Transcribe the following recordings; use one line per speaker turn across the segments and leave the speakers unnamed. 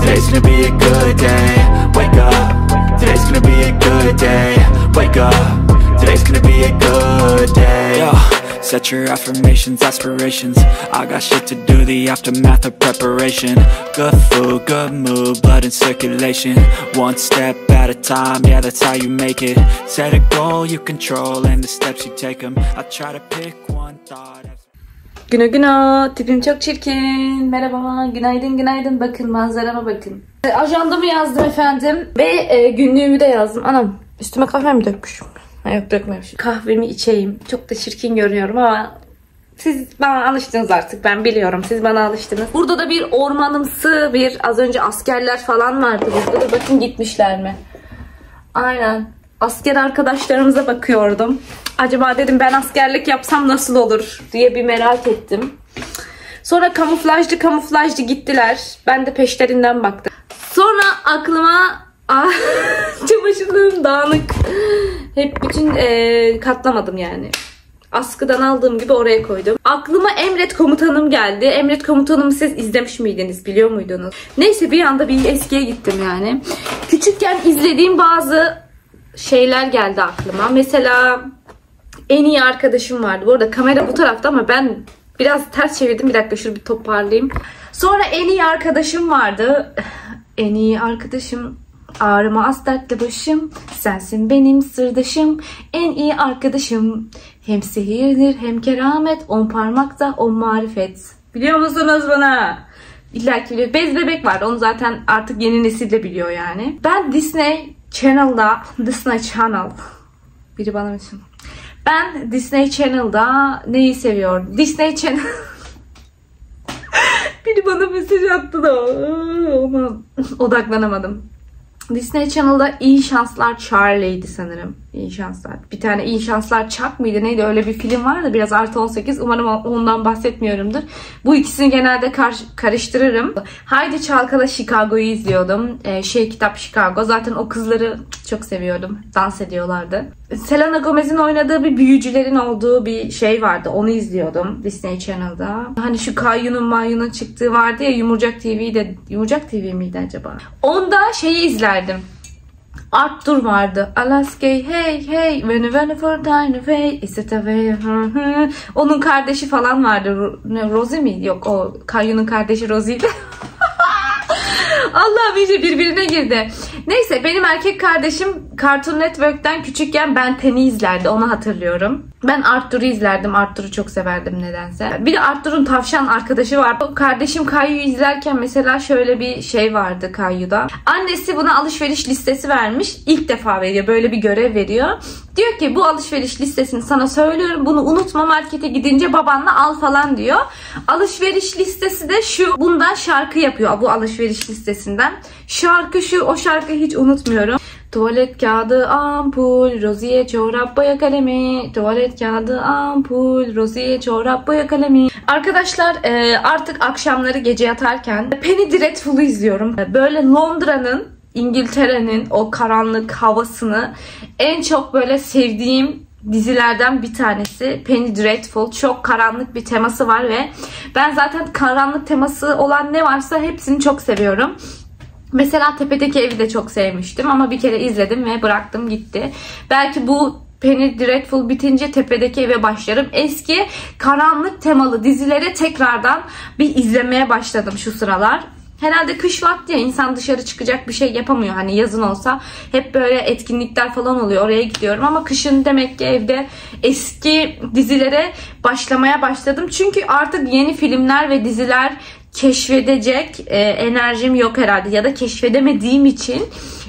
today's gonna be a good day. Wake up, today's gonna be a good day. Wake up, today's gonna be a good day. Yo. Set your affirmations, aspirations I got shit to do, the aftermath of preparation Good food, good mood, blood in circulation One step at a time, yeah that's how you make it Set a goal you control and the steps you take them I try to pick one thought
Güne güne tipim çok çirkin. Merhaba, günaydın günaydın. Bakın manzarama bakın. E, Ajandamı yazdım efendim. Ve e, günlüğümü de yazdım. Anam üstüme kahve mi dökmüşüm? Ha, yok dökmemişim. Kahvemi içeyim. Çok da çirkin görünüyorum ama siz bana alıştınız artık. Ben biliyorum. Siz bana alıştınız. Burada da bir ormanımsı bir az önce askerler falan vardı. Burada da bakın gitmişler mi? Aynen. Asker arkadaşlarımıza bakıyordum. Acaba dedim ben askerlik yapsam nasıl olur diye bir merak ettim. Sonra kamuflajlı kamuflajlı gittiler. Ben de peşlerinden baktım. Sonra aklıma Ah, dağınık. Hep bütün eee, katlamadım yani. Askıdan aldığım gibi oraya koydum. Aklıma Emret Komutanım geldi. Emret Komutanım'ı siz izlemiş miydiniz? Biliyor muydunuz? Neyse bir anda bir eskiye gittim yani. Küçükken izlediğim bazı şeyler geldi aklıma. Mesela en iyi arkadaşım vardı. Bu arada kamera bu tarafta ama ben biraz ters çevirdim. Bir dakika şunu bir toparlayayım. Sonra en iyi arkadaşım vardı. En iyi arkadaşım Ağrıma dertli başım Sensin benim sırdaşım En iyi arkadaşım Hem sihirdir hem keramet On parmakta on marifet Biliyor musunuz bana? İlla ki biliyor. Bez bebek var. Onu zaten artık yeni nesil de biliyor yani. Ben Disney Channel'da Disney Channel biri bana mesaj. Ben Disney Channel'da neyi seviyorum? Disney Channel Biri bana mesaj attı da ona odaklanamadım. Disney Channel'da İyi Şanslar Charlie'ydi sanırım. İyi Şanslar. Bir tane İyi Şanslar Chuck mıydı neydi öyle bir film vardı biraz artı 18. Umarım ondan bahsetmiyorumdur. Bu ikisini genelde kar- karıştırırım. Haydi Çalkala Chicago'yu izliyordum. Ee, şey kitap Chicago. Zaten o kızları çok seviyordum. Dans ediyorlardı. Selena Gomez'in oynadığı bir büyücülerin olduğu bir şey vardı. Onu izliyordum Disney Channel'da. Hani şu Kayyu'nun Mayyu'nun çıktığı vardı ya Yumurcak TV'de. Yumurcak TV miydi acaba? Onda şeyi izlerdim. Arthur vardı. Alaska'yı hey hey when you went for tiny way is it a way. Onun kardeşi falan vardı. Rosie mi? Yok o Kayyu'nun kardeşi Rosie'ydi. Allah'ım iyice birbirine girdi. Neyse benim erkek kardeşim Cartoon Network'ten küçükken Ben 10'i izlerdi. Onu hatırlıyorum. Ben Arthur'u izlerdim. Arthur'u çok severdim nedense. Bir de Arthur'un tavşan arkadaşı var. O Kardeşim Kayyu'yu izlerken mesela şöyle bir şey vardı Kayyu'da. Annesi buna alışveriş listesi vermiş. İlk defa veriyor. Böyle bir görev veriyor. Diyor ki bu alışveriş listesini sana söylüyorum. Bunu unutma markete gidince babanla al falan diyor. Alışveriş listesi de şu. Bundan şarkı yapıyor bu alışveriş listesinden. Şarkı şu. O şarkıyı hiç unutmuyorum. Tuvalet kağıdı, ampul, roziye, çorap, boya kalemi. Tuvalet kağıdı, ampul, roziye, çorap, boya kalemi. Arkadaşlar e, artık akşamları gece yatarken Penny Dreadful'u izliyorum. Böyle Londra'nın İngiltere'nin o karanlık havasını en çok böyle sevdiğim dizilerden bir tanesi Penny Dreadful. Çok karanlık bir teması var ve ben zaten karanlık teması olan ne varsa hepsini çok seviyorum. Mesela Tepedeki Evi de çok sevmiştim ama bir kere izledim ve bıraktım gitti. Belki bu Penny Dreadful bitince Tepedeki Eve başlarım. Eski karanlık temalı dizilere tekrardan bir izlemeye başladım şu sıralar. Herhalde kış vakti ya insan dışarı çıkacak bir şey yapamıyor. Hani yazın olsa hep böyle etkinlikler falan oluyor. Oraya gidiyorum ama kışın demek ki evde eski dizilere başlamaya başladım. Çünkü artık yeni filmler ve diziler keşfedecek e, enerjim yok herhalde ya da keşfedemediğim için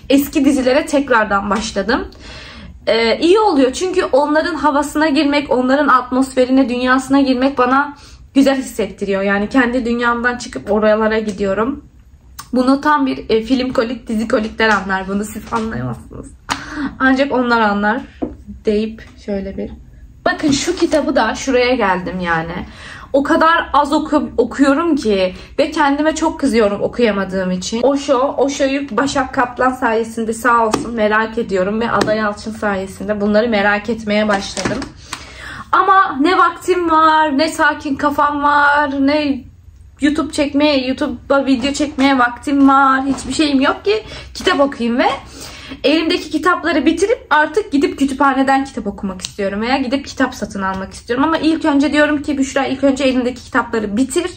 eski dizilere tekrardan başladım. E, iyi oluyor çünkü onların havasına girmek, onların atmosferine, dünyasına girmek bana güzel hissettiriyor. Yani kendi dünyamdan çıkıp oralara gidiyorum. Bunu tam bir e, film kolik, dizi kolikler anlar bunu. Siz anlayamazsınız. Ancak onlar anlar deyip şöyle bir. Bakın şu kitabı da şuraya geldim yani. O kadar az oku, okuyorum ki ve kendime çok kızıyorum okuyamadığım için. Osho, Osho'yu Başak Kaplan sayesinde sağ olsun merak ediyorum ve Ada Yalçın sayesinde bunları merak etmeye başladım. Ama ne vaktim var, ne sakin kafam var, ne YouTube çekmeye, YouTube'a video çekmeye vaktim var. Hiçbir şeyim yok ki kitap okuyayım ve elimdeki kitapları bitirip artık gidip kütüphaneden kitap okumak istiyorum veya gidip kitap satın almak istiyorum. Ama ilk önce diyorum ki Büşra ilk önce elindeki kitapları bitir.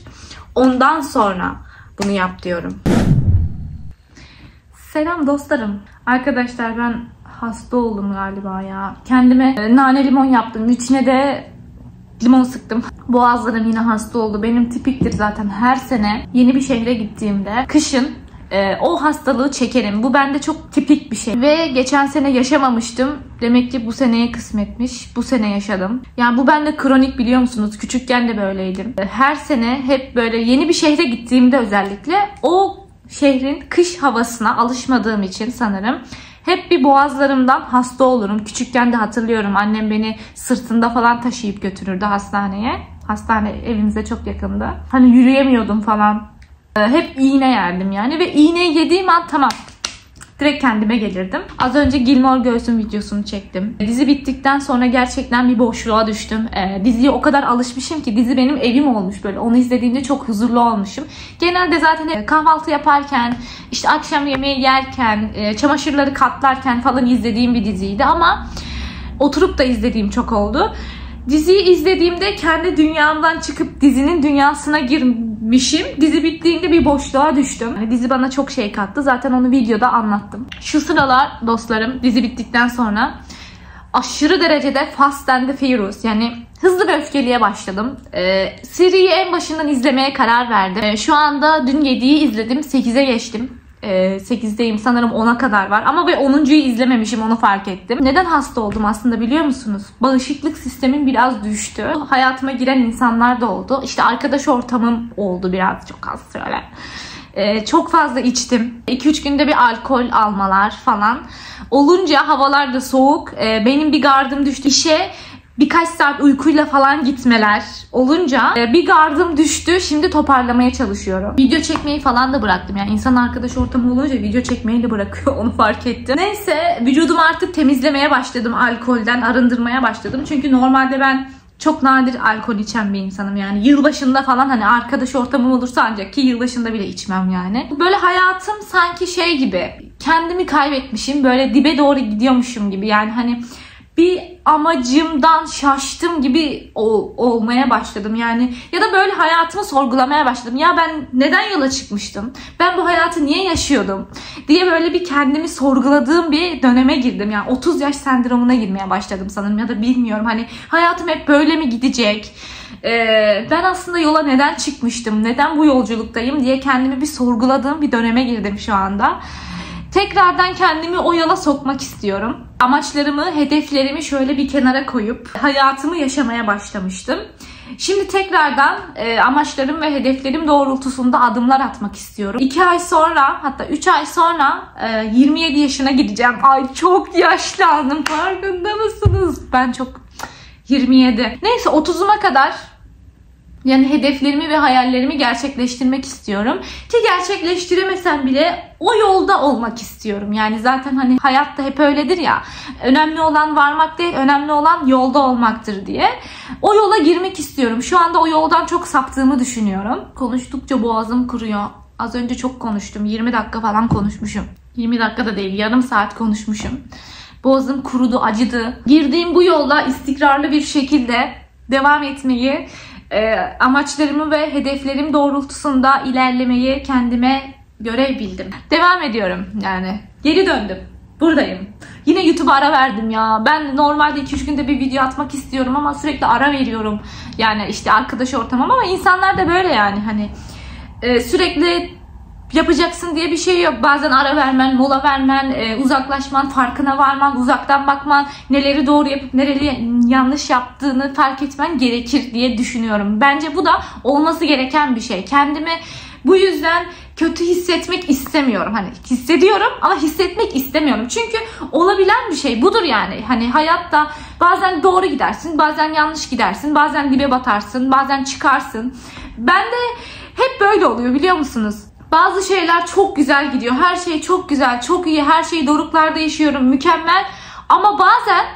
Ondan sonra bunu yap diyorum. Selam dostlarım. Arkadaşlar ben hasta oldum galiba ya. Kendime e, nane limon yaptım. İçine de limon sıktım. Boğazlarım yine hasta oldu. Benim tipiktir zaten her sene yeni bir şehre gittiğimde kışın e, o hastalığı çekerim. Bu bende çok tipik bir şey. Ve geçen sene yaşamamıştım. Demek ki bu seneye kısmetmiş. Bu sene yaşadım. Yani bu bende kronik biliyor musunuz? Küçükken de böyleydim. E, her sene hep böyle yeni bir şehre gittiğimde özellikle o şehrin kış havasına alışmadığım için sanırım hep bir boğazlarımdan hasta olurum. Küçükken de hatırlıyorum annem beni sırtında falan taşıyıp götürürdü hastaneye. Hastane evimize çok yakındı. Hani yürüyemiyordum falan. Ee, hep iğne yerdim yani ve iğneyi yediğim an tamam direkt kendime gelirdim. Az önce Gilmore Girls'ün videosunu çektim. Dizi bittikten sonra gerçekten bir boşluğa düştüm. Ee, diziye o kadar alışmışım ki dizi benim evim olmuş böyle. Onu izlediğimde çok huzurlu olmuşum. Genelde zaten kahvaltı yaparken, işte akşam yemeği yerken, e, çamaşırları katlarken falan izlediğim bir diziydi ama oturup da izlediğim çok oldu. Diziyi izlediğimde kendi dünyamdan çıkıp dizinin dünyasına girmişim. Dizi bittiğinde bir boşluğa düştüm. Dizi bana çok şey kattı. Zaten onu videoda anlattım. Şu sıralar dostlarım dizi bittikten sonra aşırı derecede Fast and the Furious yani hızlı ve öfkeliye başladım. Ee, seriyi en başından izlemeye karar verdim. Ee, şu anda dün 7'yi izledim. 8'e geçtim. 8'deyim sanırım 10'a kadar var. Ama ve 10.yu izlememişim onu fark ettim. Neden hasta oldum aslında biliyor musunuz? Bağışıklık sistemim biraz düştü. Hayatıma giren insanlar da oldu. İşte arkadaş ortamım oldu biraz çok az şöyle. Ee, çok fazla içtim. 2-3 günde bir alkol almalar falan. Olunca havalar da soğuk. Ee, benim bir gardım düştü. İşe birkaç saat uykuyla falan gitmeler olunca e, bir gardım düştü. Şimdi toparlamaya çalışıyorum. Video çekmeyi falan da bıraktım. Yani insan arkadaş ortamı olunca video çekmeyi de bırakıyor. Onu fark ettim. Neyse vücudumu artık temizlemeye başladım. Alkolden arındırmaya başladım. Çünkü normalde ben çok nadir alkol içen bir insanım yani. Yılbaşında falan hani arkadaş ortamım olursa ancak ki yılbaşında bile içmem yani. Böyle hayatım sanki şey gibi kendimi kaybetmişim böyle dibe doğru gidiyormuşum gibi yani hani bir amacımdan şaştım gibi ol, olmaya başladım yani. Ya da böyle hayatımı sorgulamaya başladım. Ya ben neden yola çıkmıştım? Ben bu hayatı niye yaşıyordum? diye böyle bir kendimi sorguladığım bir döneme girdim. Yani 30 yaş sendromuna girmeye başladım sanırım ya da bilmiyorum. Hani hayatım hep böyle mi gidecek? Ee, ben aslında yola neden çıkmıştım? Neden bu yolculuktayım diye kendimi bir sorguladığım bir döneme girdim şu anda. Tekrardan kendimi o yola sokmak istiyorum amaçlarımı, hedeflerimi şöyle bir kenara koyup hayatımı yaşamaya başlamıştım. Şimdi tekrardan e, amaçlarım ve hedeflerim doğrultusunda adımlar atmak istiyorum. 2 ay sonra hatta 3 ay sonra e, 27 yaşına gideceğim. Ay çok yaşlandım farkında mısınız? Ben çok 27. Neyse 30'uma kadar yani hedeflerimi ve hayallerimi gerçekleştirmek istiyorum. Ki gerçekleştiremesem bile o yolda olmak istiyorum. Yani zaten hani hayatta hep öyledir ya. Önemli olan varmak değil, önemli olan yolda olmaktır diye. O yola girmek istiyorum. Şu anda o yoldan çok saptığımı düşünüyorum. Konuştukça boğazım kuruyor. Az önce çok konuştum. 20 dakika falan konuşmuşum. 20 dakika da değil, yarım saat konuşmuşum. Boğazım kurudu, acıdı. Girdiğim bu yolda istikrarlı bir şekilde devam etmeyi e, amaçlarımı ve hedeflerim doğrultusunda ilerlemeyi kendime görev bildim. Devam ediyorum yani. Geri döndüm. Buradayım. Yine YouTube'a ara verdim ya. Ben normalde 2-3 günde bir video atmak istiyorum ama sürekli ara veriyorum. Yani işte arkadaş ortamım ama insanlar da böyle yani hani e, sürekli yapacaksın diye bir şey yok. Bazen ara vermen, mola vermen, e, uzaklaşman, farkına varman, uzaktan bakman, neleri doğru yapıp neleri yanlış yaptığını fark etmen gerekir diye düşünüyorum. Bence bu da olması gereken bir şey. Kendimi Bu yüzden kötü hissetmek istemiyorum. Hani hissediyorum ama hissetmek istemiyorum. Çünkü olabilen bir şey budur yani. Hani hayatta bazen doğru gidersin, bazen yanlış gidersin, bazen dibe batarsın, bazen çıkarsın. Ben de hep böyle oluyor biliyor musunuz? Bazı şeyler çok güzel gidiyor. Her şey çok güzel, çok iyi. Her şeyi doruklarda yaşıyorum. Mükemmel. Ama bazen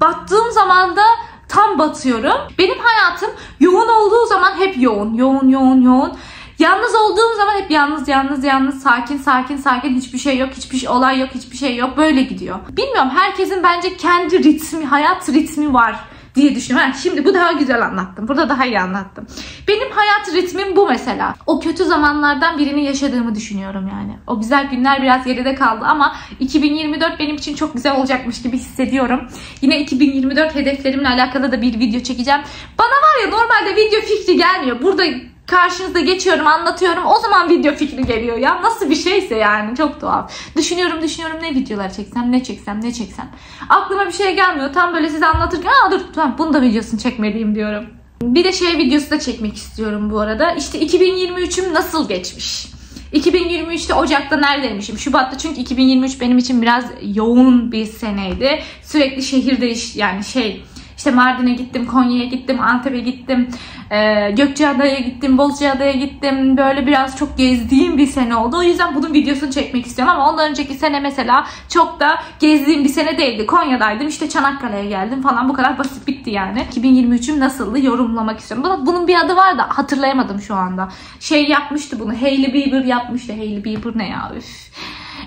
battığım zaman da tam batıyorum. Benim hayatım yoğun olduğu zaman hep yoğun, yoğun, yoğun, yoğun. Yalnız olduğum zaman hep yalnız, yalnız, yalnız, sakin, sakin, sakin. Hiçbir şey yok, hiçbir şey, olay yok, hiçbir şey yok. Böyle gidiyor. Bilmiyorum herkesin bence kendi ritmi, hayat ritmi var diye düşünüyorum. Ha, şimdi bu daha güzel anlattım. Burada daha iyi anlattım. Benim hayat ritmim bu mesela. O kötü zamanlardan birini yaşadığımı düşünüyorum yani. O güzel günler biraz geride kaldı ama 2024 benim için çok güzel olacakmış gibi hissediyorum. Yine 2024 hedeflerimle alakalı da bir video çekeceğim. Bana var ya normalde video fikri gelmiyor. Burada karşınızda geçiyorum anlatıyorum. O zaman video fikri geliyor ya. Nasıl bir şeyse yani çok tuhaf. Düşünüyorum düşünüyorum. Ne videolar çeksem ne çeksem ne çeksem. Aklıma bir şey gelmiyor. Tam böyle size anlatırken aa dur tamam bunu da videosunu çekmeliyim diyorum. Bir de şey videosu da çekmek istiyorum bu arada. İşte 2023'üm nasıl geçmiş? 2023'te Ocak'ta neredeymişim? Şubat'ta çünkü 2023 benim için biraz yoğun bir seneydi. Sürekli şehir değiş yani şey işte Mardin'e gittim, Konya'ya gittim, Antep'e gittim, e, Gökçeada'ya gittim, Bozcaada'ya gittim. Böyle biraz çok gezdiğim bir sene oldu. O yüzden bunun videosunu çekmek istiyorum ama ondan önceki sene mesela çok da gezdiğim bir sene değildi. Konya'daydım, işte Çanakkale'ye geldim falan bu kadar basit bitti yani. 2023'üm nasıldı yorumlamak istiyorum. Bunun, bir adı var da hatırlayamadım şu anda. Şey yapmıştı bunu, Hailey Bieber yapmıştı. Hailey Bieber ne ya? Üf.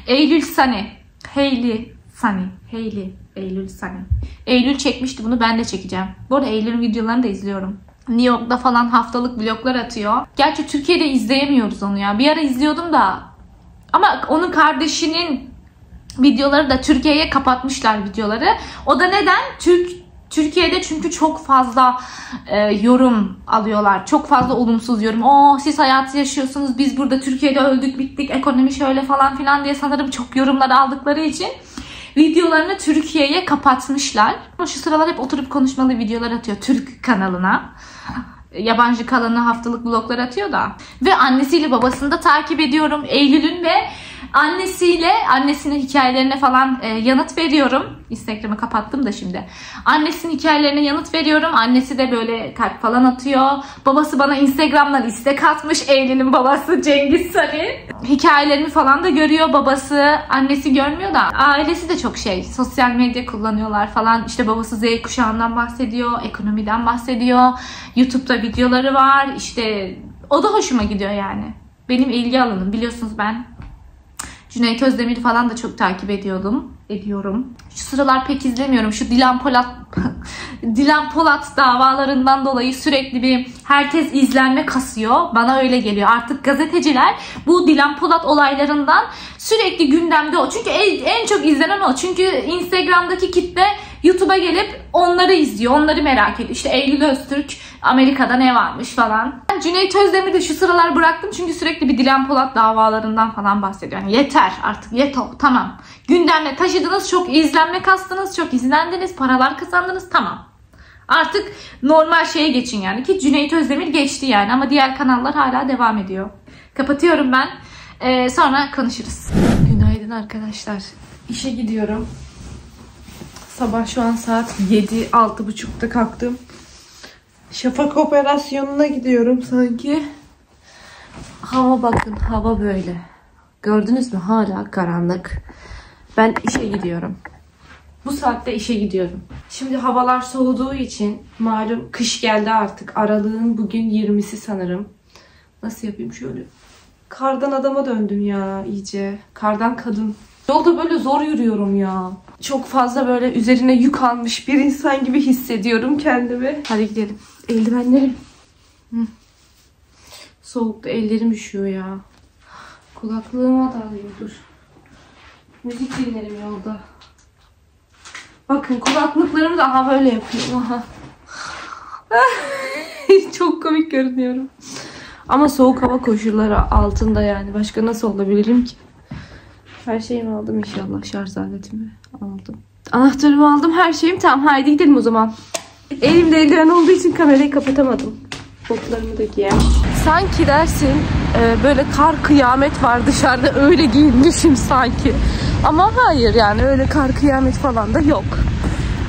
Eylül Sani. Hailey Sani. Hailey. Eylül Sani. Eylül çekmişti bunu ben de çekeceğim. Bu arada Eylül'ün videolarını da izliyorum. New York'ta falan haftalık vloglar atıyor. Gerçi Türkiye'de izleyemiyoruz onu ya. Bir ara izliyordum da. Ama onun kardeşinin videoları da Türkiye'ye kapatmışlar videoları. O da neden? Türk Türkiye'de çünkü çok fazla e, yorum alıyorlar. Çok fazla olumsuz yorum. O siz hayatı yaşıyorsunuz. Biz burada Türkiye'de öldük, bittik, ekonomi şöyle falan filan diye sanırım çok yorumlar aldıkları için videolarını Türkiye'ye kapatmışlar. Şu sıralar hep oturup konuşmalı videolar atıyor Türk kanalına. Yabancı kalanı haftalık bloglar atıyor da. Ve annesiyle babasını da takip ediyorum. Eylül'ün ve annesiyle annesinin hikayelerine falan e, yanıt veriyorum. Instagram'ı kapattım da şimdi. Annesinin hikayelerine yanıt veriyorum. Annesi de böyle kalp falan atıyor. Babası bana Instagram'dan istek atmış. Eylül'ün babası Cengiz Sarı. Hikayelerimi falan da görüyor babası. Annesi görmüyor da. Ailesi de çok şey. Sosyal medya kullanıyorlar falan. İşte babası Z kuşağından bahsediyor. Ekonomiden bahsediyor. YouTube'da videoları var. İşte o da hoşuma gidiyor yani. Benim ilgi alanım. Biliyorsunuz ben Cüneyt Özdemir falan da çok takip ediyordum. Ediyorum. Şu sıralar pek izlemiyorum. Şu Dilan Polat Dilan Polat davalarından dolayı sürekli bir herkes izlenme kasıyor. Bana öyle geliyor. Artık gazeteciler bu Dilan Polat olaylarından sürekli gündemde o. Çünkü en, çok izlenen o. Çünkü Instagram'daki kitle YouTube'a gelip onları izliyor. Onları merak ediyor. İşte Eylül Öztürk Amerika'da ne varmış falan. Ben Cüneyt Özdemir'i de şu sıralar bıraktım. Çünkü sürekli bir Dilan Polat davalarından falan bahsediyor. Yani yeter artık yeter tamam. Gündemle taşıdınız çok izlenme kastınız çok izlendiniz paralar kazandınız tamam. Artık normal şeye geçin yani ki Cüneyt Özdemir geçti yani ama diğer kanallar hala devam ediyor. Kapatıyorum ben. Ee, sonra konuşuruz. Günaydın arkadaşlar. İşe gidiyorum. Sabah şu an saat 7 6.30'da kalktım. Şafak operasyonuna gidiyorum sanki. Hava bakın hava böyle. Gördünüz mü hala karanlık. Ben işe gidiyorum. Bu saatte işe gidiyorum. Şimdi havalar soğuduğu için malum kış geldi artık. Aralığın bugün 20'si sanırım. Nasıl yapayım şöyle? Kardan adama döndüm ya iyice. Kardan kadın. Yolda böyle zor yürüyorum ya. Çok fazla böyle üzerine yük almış bir insan gibi hissediyorum kendimi. Hadi gidelim. Eldivenlerim. Soğukta ellerim üşüyor ya. Kulaklığıma da alayım dur. Müzik dinlerim yolda. Bakın kulaklıklarımı da aha böyle yapıyorum. Aha. Çok komik görünüyorum. Ama soğuk hava koşulları altında yani. Başka nasıl olabilirim ki? Her şeyimi aldım inşallah. Şarj aletimi aldım. Anahtarımı aldım. Her şeyim tamam. Haydi gidelim o zaman. Elimde eldiven olduğu için kamerayı kapatamadım. Botlarımı da giyem. Sanki dersin e, böyle kar kıyamet var dışarıda öyle giyinmişim sanki. Ama hayır yani öyle kar kıyamet falan da yok.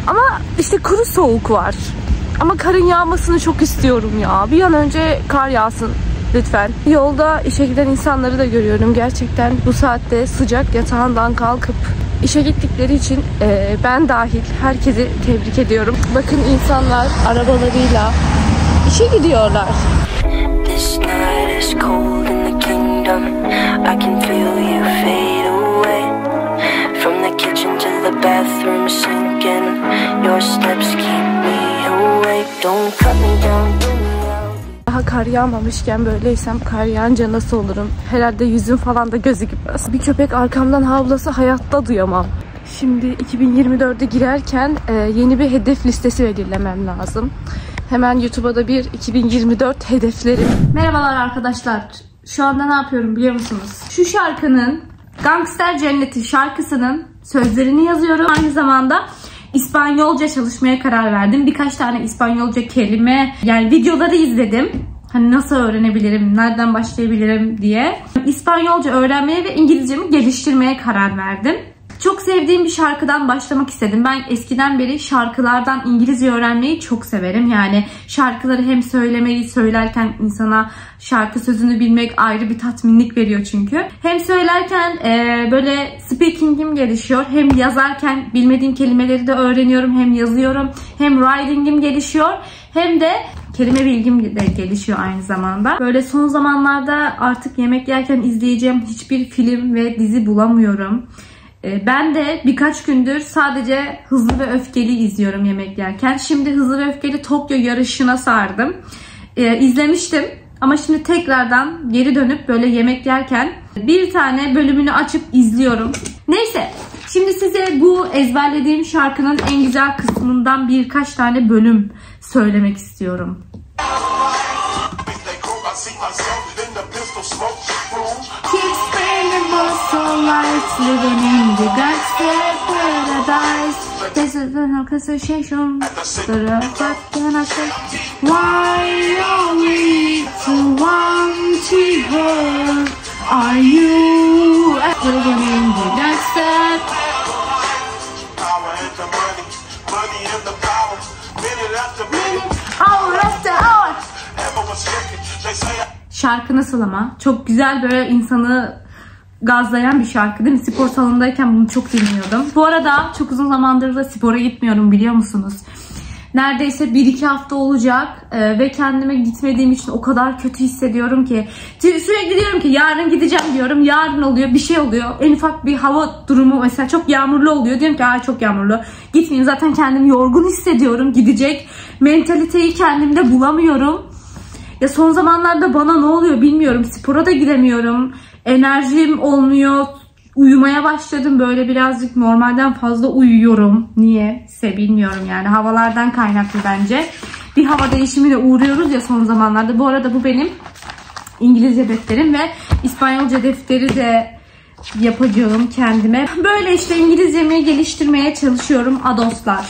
Ama işte kuru soğuk var. Ama karın yağmasını çok istiyorum ya. Bir an önce kar yağsın lütfen. Yolda işe giden insanları da görüyorum. Gerçekten bu saatte sıcak yatağından kalkıp işe gittikleri için e, ben dahil herkesi tebrik ediyorum. Bakın insanlar arabalarıyla işe gidiyorlar.
This night is cold in the kingdom. I can feel you fade away. From the kitchen to the bathroom sinking. Your steps keep me awake. Don't cut me down.
Daha kar yağmamışken böyleysem kar yağınca nasıl olurum? Herhalde yüzüm falan da gözü gitmez. Bir köpek arkamdan havlasa hayatta duyamam. Şimdi 2024'e girerken e, yeni bir hedef listesi belirlemem lazım. Hemen YouTube'a da bir 2024 hedeflerim. Merhabalar arkadaşlar. Şu anda ne yapıyorum biliyor musunuz? Şu şarkının Gangster Cenneti şarkısının sözlerini yazıyorum. Aynı zamanda İspanyolca çalışmaya karar verdim. Birkaç tane İspanyolca kelime yani videoları izledim. Hani nasıl öğrenebilirim, nereden başlayabilirim diye. İspanyolca öğrenmeye ve İngilizcemi geliştirmeye karar verdim. Çok sevdiğim bir şarkıdan başlamak istedim. Ben eskiden beri şarkılardan İngilizce öğrenmeyi çok severim. Yani şarkıları hem söylemeyi söylerken insana şarkı sözünü bilmek ayrı bir tatminlik veriyor çünkü. Hem söylerken e, böyle speaking'im gelişiyor. Hem yazarken bilmediğim kelimeleri de öğreniyorum. Hem yazıyorum. Hem writing'im gelişiyor. Hem de kelime bilgim de gelişiyor aynı zamanda. Böyle son zamanlarda artık yemek yerken izleyeceğim hiçbir film ve dizi bulamıyorum. Ee, Ben de birkaç gündür sadece Hızlı ve Öfkeli izliyorum yemek yerken. Şimdi Hızlı ve Öfkeli Tokyo yarışına sardım. Ee, izlemiştim ama şimdi tekrardan geri dönüp böyle yemek yerken bir tane bölümünü açıp izliyorum. Neyse şimdi size bu ezberlediğim şarkının en güzel kısmından birkaç tane bölüm söylemek istiyorum. Keep Şarkı nasıl ama? Çok güzel böyle insanı gazlayan bir şarkı değil mi? Spor salonundayken bunu çok dinliyordum. Bu arada çok uzun zamandır da spora gitmiyorum biliyor musunuz? Neredeyse 1-2 hafta olacak Ee, ve kendime gitmediğim için o kadar kötü hissediyorum ki. Sü- Sürekli diyorum ki yarın gideceğim diyorum. Yarın oluyor bir şey oluyor. En ufak bir hava durumu mesela çok yağmurlu oluyor. Diyorum ki ay çok yağmurlu. Gitmeyeyim zaten kendimi yorgun hissediyorum. Gidecek mentaliteyi kendimde bulamıyorum. Ya son zamanlarda bana ne oluyor bilmiyorum. Spora da gidemiyorum. Enerjim olmuyor. Uyumaya başladım. Böyle birazcık normalden fazla uyuyorum. Niye? Ise bilmiyorum yani. Havalardan kaynaklı bence. Bir hava değişimine uğruyoruz ya son zamanlarda. Bu arada bu benim İngilizce defterim ve İspanyolca defteri de yapacağım kendime. Böyle işte İngilizcemi geliştirmeye çalışıyorum adoslar.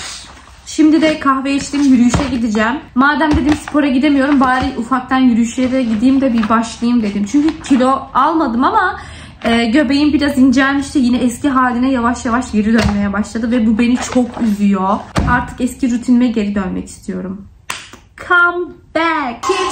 Şimdi de kahve içtim yürüyüşe gideceğim. Madem dedim spora gidemiyorum bari ufaktan yürüyüşe de gideyim de bir başlayayım dedim. Çünkü kilo almadım ama e, göbeğim biraz incelmişti. Yine eski haline yavaş yavaş geri dönmeye başladı ve bu beni çok üzüyor. Artık eski rutinime geri dönmek istiyorum. Come back. Keep.